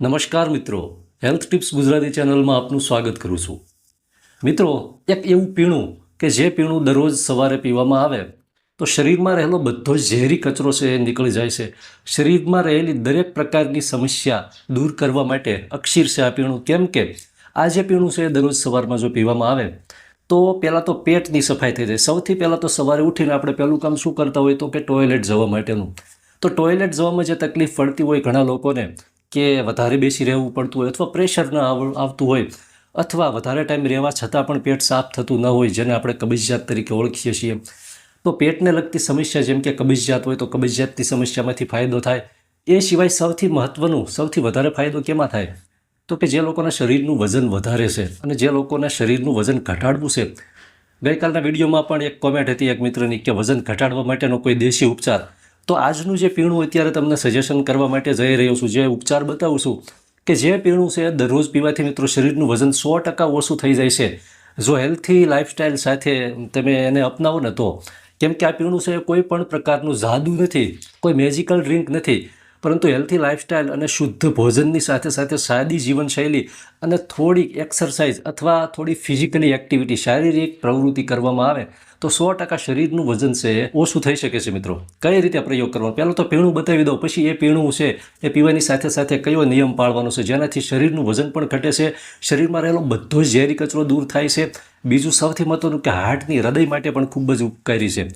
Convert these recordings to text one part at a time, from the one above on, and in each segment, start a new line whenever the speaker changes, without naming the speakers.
નમસ્કાર મિત્રો. Health tips Gujarati ચેનલમાં આપનું સ્વાગત કરું છું. મિત્રો, એક એવું પીણું કે જે પીણું દરરોજ સવારે પીવામાં આવે, તો શરીરમાં રહેલો બધો ઝેરી કચરો છે એ નીકળી જાય છે. શરીરમાં રહેલી દરેક પ્રકારની સમસ્યા દૂર કરવા માટે અક્ષીર છે આ પીણું. કેમ કે આ જે પીણું છે એ દરરોજ સવારમાં જો પીવામાં આવે, તો પહેલાં તો પેટની સફાઈ થઈ જાય. સૌથી પહેલાં તો સવારે ઉઠીને આપણે પહેલું કામ શું કરતા હોય તો કે ટોયલેટ જવા માટેનું. તો ટોયલેટ જવામાં જે તકલીફ પડતી હોય ઘણા લોકોને કે વધારે બેસી રહેવું પડતું હોય અથવા પ્રેશર ન આવતું હોય અથવા વધારે ટાઈમ રહેવા છતાં પણ પેટ સાફ થતું ન હોય જેને આપણે કબજિયાત તરીકે ઓળખીએ છીએ. તો પેટને લગતી સમસ્યા જેમ કે કબજિયાત હોય તો કબજિયાતની સમસ્યામાંથી ફાયદો થાય. એ સિવાય સૌથી મહત્ત્વનું સૌથી વધારે ફાયદો કેમાં થાય? તો કે જે લોકોના શરીરનું વજન વધારે છે અને જે લોકોના શરીરનું વજન ઘટાડવું છે. ગઈકાલના વિડીયોમાં પણ એક કોમેન્ટ હતી એક મિત્રની કે વજન ઘટાડવા માટેનો કોઈ દેશી ઉપચાર તો આજનું જે પીણું અત્યારે તમને સજેશન કરવા માટે જઈ રહ્યો છું. જે ઉપચાર બતાવું છું કે જે પીણું છે દરરોજ પીવાથી મિત્રો શરીરનું વજન સો ટકા ઓછું થઈ જાય છે. જો હેલ્થી લાઇફસ્ટાઇલ સાથે તમે એને અપનાવો ને તો, કેમ કે આ પીણું છે કોઈ પણ પ્રકારનું જાદુ નથી, કોઈ મેજિકલ ડ્રિંક નથી પરંતુ હેલ્થી લાઇફસ્ટાઇલ અને શુદ્ધ ભોજનની સાથે સાથે સાદી જીવનશૈલી અને થોડીક એક્સરસાઇઝ અથવા થોડી ફિઝિકલી એક્ટિવિટી શારીરિક પ્રવૃત્તિ કરવામાં આવે, તો સો ટકા શરીરનું વજન છે એ ઓછું થઈ શકે છે મિત્રો. કઈ રીતે પ્રયોગ કરવાનો પહેલાં તો પીણું બતાવી દો પછી એ પીણું છે એ પીવાની સાથે સાથે કયો નિયમ પાળવાનો છે? જેનાથી શરીરનું વજન પણ ઘટે છે. શરીરમાં રહેલો બધો ઝેરી કચરો દૂર થાય છે. બીજું સૌથી મહત્વનું કે હાર્ટની હૃદય માટે પણ ખૂબ જ ઉપકારી છે.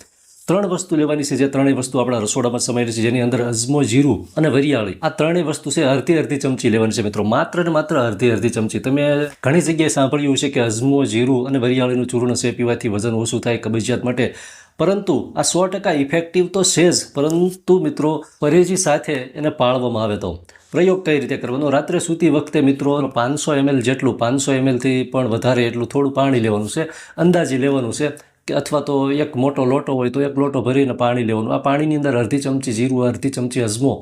ત્રણ વસ્તુ લેવાની છે, જે ત્રણેય વસ્તુ આપણા રસોડામાં સમાયેલી છે, જેની અંદર અજમો, જીરું અને વરિયાળી. આ ત્રણેય વસ્તુ છે, અડધી અડધી ચમચી લેવાની છે મિત્રો. માત્ર ને માત્ર અડધી અડધી ચમચી. તમે ઘણી જગ્યાએ સાંભળ્યું છે કે અજમો, જીરું અને વરિયાળીનું ચૂર્ણ છે પીવાથી વજન ઓછું થાય કબજિયાત માટે. પરંતુ આ સો ટકા ઇફેક્ટિવ તો છે જ, પરંતુ મિત્રો, પરેજી સાથે એને પાળવામાં આવે તો. પ્રયોગ કઈ રીતે કરવાનો? રાત્રે સૂતી વખતે મિત્રો, પાંચસો એમએલ જેટલું, પાંચસો એમએલથી પણ વધારે એટલું થોડું પાણી લેવાનું છે, અંદાજી લેવાનું છે. કે અથવા તો એક મોટો લોટો હોય તો એક લોટો ભરીને પાણી લેવાનું. આ પાણીની અંદર અડધી ચમચી જીરું, અડધી ચમચી અજમો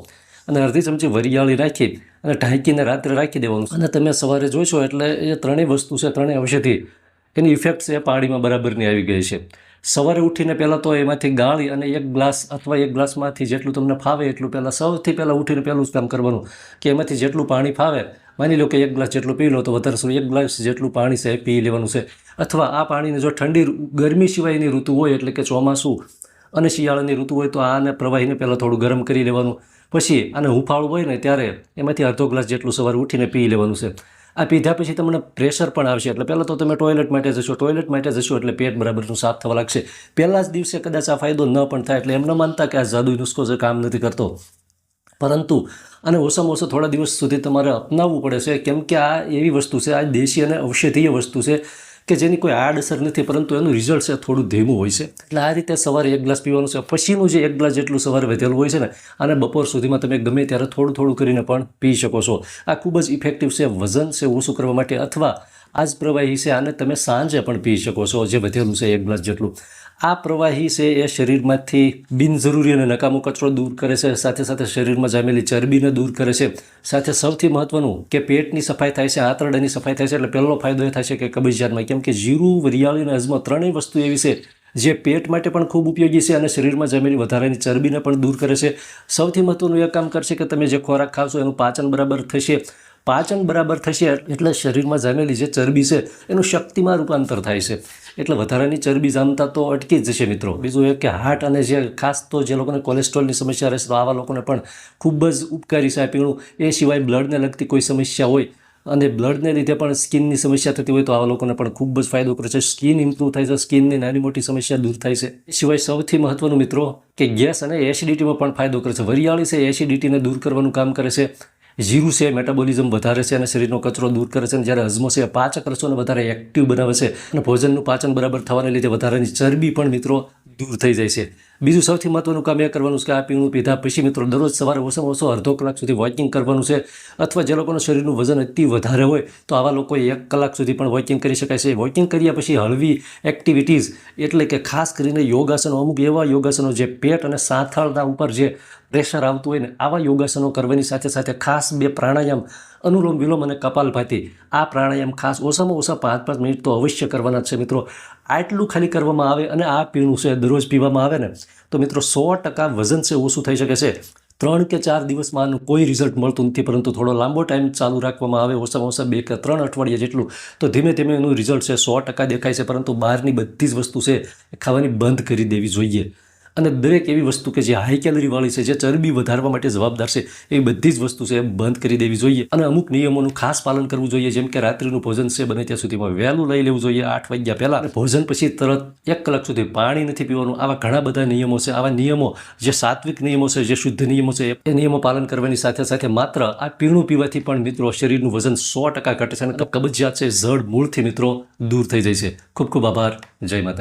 અને અડધી ચમચી વરિયાળી રાખી અને ઢાંકીને રાત્રે રાખી દેવાનું. અને તમે સવારે જોશો એટલે એ ત્રણેય વસ્તુ છે, ત્રણેય ઔષધિ એની ઇફેક્ટ છે એ પાણીમાં બરાબરની આવી ગઈ છે. સવારે ઉઠીને પહેલાં તો એમાંથી ગાળી અને એક ગ્લાસ અથવા એક ગ્લાસમાંથી જેટલું તમને ફાવે એટલું પહેલાં સૌથી પહેલાં ઉઠીને પહેલું જ કામ કરવાનું કે એમાંથી જેટલું પાણી ફાવે માની લો કે એક ગ્લાસ જેટલું પી લો તો વધારે એક ગ્લાસ જેટલું પાણી છે પી લેવાનું છે. અથવા આ પાણીને જો ઠંડી ગરમી સિવાયની ઋતુ હોય એટલે કે ચોમાસું અને શિયાળાની ઋતુ હોય તો આને પ્રવાહીને પહેલાં થોડું ગરમ કરી લેવાનું. પછી આને હુંફાળું હોય ને ત્યારે એમાંથી અડધો ગ્લાસ જેટલું સવારે ઉઠીને પી લેવાનું છે. આ પીધા પછી તમને પ્રેશર પણ આવશે. એટલે પહેલાં તો તમે ટોયલેટ માટે જશો. ટોયલેટ માટે જશો એટલે પેટ બરાબરનું સાફ થવા લાગશે. પહેલાં જ દિવસે કદાચ આ ફાયદો ન પણ થાય એટલે એમ ન માનતા કે આ જાદુ નુસ્ખો જે કામ નથી કરતો. પરંતુ, અને ઓછામાં ઓછા થોડા દિવસ સુધી તમારે અપનાવવું પડે છે, કેમ કે આ એવી વસ્તુ છે, આ દેશી અને ઔષધીય વસ્તુ છે, કે જેની કોઈ આડઅસર નથી, પરંતુ એનું રિઝલ્ટ છે થોડું ધીમું હોય છે. એટલે આ રીતે સવારે એક ગ્લાસ પીવાનું છે, પછીનું જે એક ગ્લાસ જેટલું સવારે વધેલું હોય છે ને અને બપોર સુધીમાં તમે ગમે ત્યારે થોડું થોડું કરીને પણ પી શકો છો. આ ખૂબ જ ઇફેક્ટિવ છે, વજન છે ઓછું કરવા માટે, અથવા આ જ પ્રવાહી છે, આને તમે સાંજે પણ પી શકો છો, જે વધેલું છે એક ગ્લાસ જેટલું. આ પ્રવાહી છે એ શરીરમાંથી બિનજરૂરી અને નકામો કચરો દૂર કરે છે. સાથે સાથે શરીરમાં જામેલી ચરબીને દૂર કરે છે. સાથે સૌથી મહત્વનું કે પેટની સફાઈ થાય છે, આંતરડાની સફાઈ થાય છે. એટલે પહેલો ફાયદો એ થાય છે કે કબજિયાતમાં કેમ કે જીરું, વરિયાળી અને અજમો ત્રણેય વસ્તુ એવી છે જે પેટ માટે પણ ખૂબ ઉપયોગી છે અને શરીરમાં જમેલી વધારાની ચરબીને પણ દૂર કરે છે. સૌથી મહત્વનું એ કામ કરશે કે તમે જે ખોરાક ખાવશો એનું પાચન બરાબર થશે. પાચન બરાબર થશે એટલે શરીરમાં જામેલી જે ચરબી છે એનું શક્તિમાં રૂપાંતર થાય છે. એટલે વધારાની ચરબી જામતા તો અટકી જ જશે મિત્રો. બીજું એ કે હાર્ટ અને જે ખાસ તો જે લોકોને કોલેસ્ટ્રોલની સમસ્યા રહેશે તો આવા લોકોને પણ ખૂબ જ ઉપકારી છે આ પીણું. એ સિવાય બ્લડને લગતી કોઈ સમસ્યા હોય અને બ્લડને લીધે પણ સ્કિનની સમસ્યા થતી હોય તો આવા લોકોને પણ ખૂબ જ ફાયદો કરે છે. સ્કિન ઇમ્પ્રૂવ થાય છે. સ્કિનની નાની મોટી સમસ્યા દૂર થાય છે. સિવાય સૌથી મહત્વનું મિત્રો કે ગેસ અને એસિડિટીમાં પણ ફાયદો કરે છે. વરિયાળી છે એસિડિટીને દૂર કરવાનું કામ કરે છે. જીરું છે મેટાબોલિઝમ વધારે છે અને શરીરનો કચરો દૂર કરે છે અને જ્યારે હજમો છે પાચક રસોને વધારે એક્ટિવ બનાવે છે. અને ભોજનનું પાચન બરાબર થવાને લીધે વધારાની ચરબી પણ મિત્રો દૂર થઈ જાય છે. બીજું સૌથી મહત્વનું કામ એ કરવાનું છે કે આ પીણું પીધા પછી મિત્રો દરરોજ સવારે ઓછામાં ઓછો અડધો કલાક સુધી વોકિંગ કરવાનું છે અથવા જે લોકોનું શરીરનું વજન અતિ વધારે હોય તો આવા લોકોએ એક કલાક સુધી પણ વોકિંગ કરી શકાય છે. વોકિંગ કર્યા પછી હળવી એક્ટિવિટીઝ એટલે કે ખાસ કરીને યોગાસનો અમુક એવા યોગાસનો જે પેટ અને સાથળના ઉપર જે પ્રેશર આવતું હોય ને આવા યોગાસનો કરવાની સાથે સાથે ખાસ બે પ્રાણાયામ, અનુલોમ વિલોમ અને કપાલભાતી આ પ્રાણાયામ ખાસ ઓછામાં ઓછા પાંચ પાંચ મિનિટ તો અવશ્ય કરવાના છે મિત્રો. આટલું ખાલી કરવામાં આવે અને આ પીણું છે દરરોજ પીવામાં આવે ને, તો મિત્રો સો ટકા વજન છે, ઓછું થઈ શકે છે. ત્રણ કે ચાર દિવસમાં આનું કોઈ રિઝલ્ટ મળતું નથી, પરંતુ થોડો લાંબો ટાઈમ ચાલુ રાખવામાં આવે, ઓછામાં ઓછા બે કે ત્રણ અઠવાડિયા જેટલું, તો ધીમે ધીમે એનું રિઝલ્ટ છે, સો ટકા દેખાય છે, પરંતુ બહારની બધી જ વસ્તુ છે એ ખાવાની બંધ કરી દેવી જોઈએ. અને દરેક એવી વસ્તુ કે જે હાઈ કેલરીવાળી છે, જે ચરબી વધારવા માટે જવાબદાર છે એ બધી જ વસ્તુ છે બંધ કરી દેવી જોઈએ. અને અમુક નિયમોનું ખાસ પાલન કરવું જોઈએ, જેમ કે રાત્રિનું ભોજન છે, બને ત્યાં સુધીમાં વહેલું લઈ લેવું જોઈએ આઠ વાગ્યા પહેલાં. ભોજન પછી તરત એક કલાક સુધી પાણી નથી પીવાનું. આવા ઘણા બધા નિયમો છે. આવા નિયમો, જે સાત્વિક નિયમો છે, જે શુદ્ધ નિયમો છે, એ નિયમો પાલન કરવાની સાથે સાથે માત્ર આ પીણું પીવાથી પણ મિત્રો શરીરનું વજન સો ટકા ઘટે છે. અને કબજિયાત છે, જડ મૂળથી મિત્રો દૂર થઈ જાય છે. ખૂબ ખૂબ આભાર. જય માતા